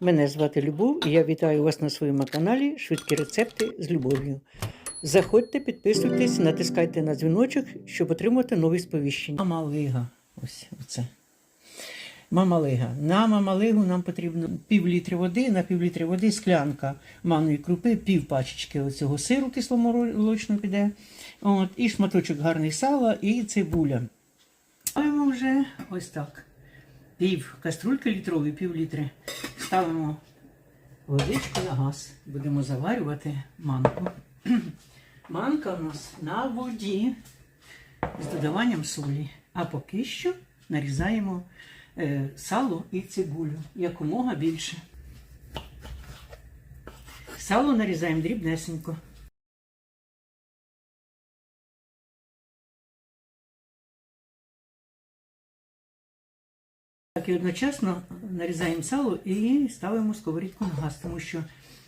Мене звати Любов і я вітаю вас на своєму каналі Швидкі рецепти з любов'ю. Заходьте, підписуйтесь, натискайте на дзвіночок, щоб отримати нові сповіщення. Мама Лига. Ось оце. Мама Лига. На мама Лигу нам потрібно пів літри води, на пів літри води склянка манної крупи, пів пачечки оцього сиру кисломолочного піде. От, і шматочок гарний сала, і цибуля. Ставимо вже ось так. Пів каструльки літрової, пів літри. Ставимо водичку на газ. Будемо заварювати манку. Манка у нас на воді з додаванням солі. А поки що нарізаємо е, сало і цибулю якомога більше. Сало нарізаємо дрібнесенько. Так і одночасно нарізаємо сало і ставимо сковорідку на газ, тому що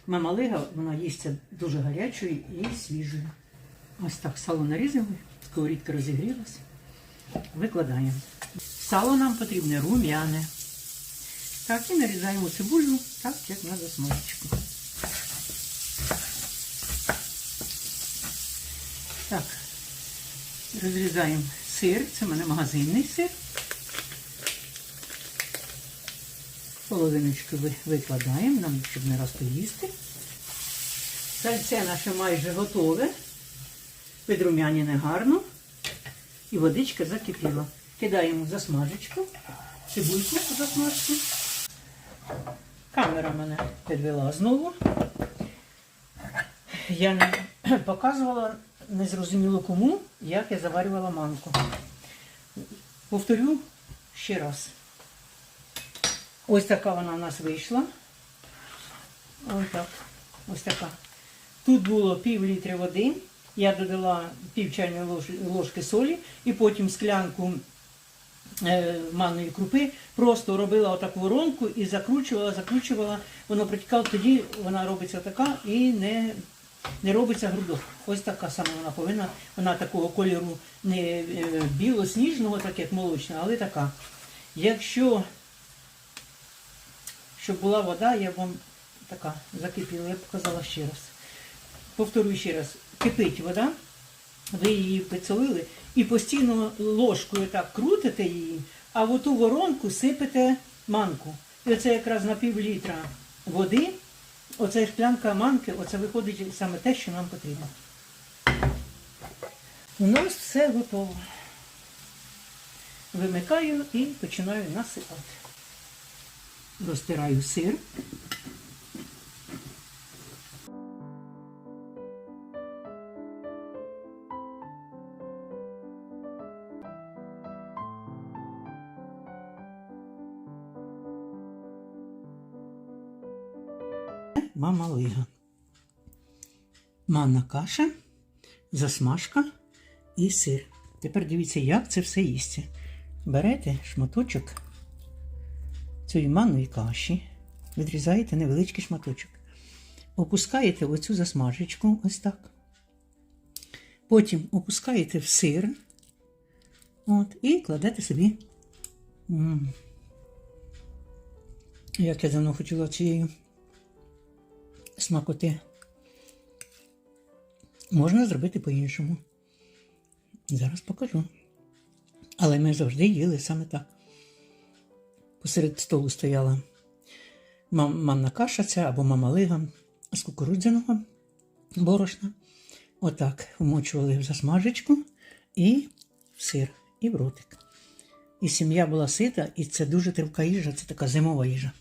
мама лига вона їсться дуже гарячою і свіжою. Ось так сало нарізали, сковорідка розігрілася. Викладаємо. Сало нам потрібне рум'яне. Так, і нарізаємо цибулю, так, як на засмажечку. Так, розрізаємо сир, це в мене магазинний сир. Половиночку викладаємо, нам щоб не раз поїсти. Сальце наше майже готове. Підрум'яніне гарно. І водичка закипіла. Кидаємо засмажечку, цибульку засмажку. Камера мене підвела знову. Я не показувала незрозуміло кому, як я заварювала манку. Повторю ще раз. Ось така вона у нас вийшла. Ось так. Ось така. Тут було пів літри води. Я додала пів чайної ложки солі і потім склянку е, манної крупи. Просто робила отаку воронку і закручувала, закручувала. Воно протікало, тоді вона робиться така і не, не робиться грудок. Ось така сама вона повинна. Вона такого кольору не е, біло-сніжного, так як молочна, але така. Якщо щоб була вода, я вам така закипіла, я показала ще раз. Повторюю ще раз, кипить вода, ви її підсолили і постійно ложкою так крутите її, а в оту воронку сипете манку. І оце якраз на пів літра води, оце шклянка манки, оце виходить саме те, що нам потрібно. У нас все готово. Вимикаю і починаю насипати. Розтираю сир. Мама лига. Манна каша, засмажка і сир. Тепер дивіться, як це все їсться. Берете шматочок цієї манної каші, відрізаєте невеличкий шматочок, опускаєте в оцю засмажечку, ось так. Потім опускаєте в сир от, і кладете собі. Як я давно хотіла цієї смакоти. Можна зробити по-іншому. Зараз покажу. Але ми завжди їли саме так посеред столу стояла манна каша ця або мамалига з кукурудзяного борошна. Отак вмочували в засмажечку і в сир, і в ротик. І сім'я була сита, і це дуже тривка їжа, це така зимова їжа.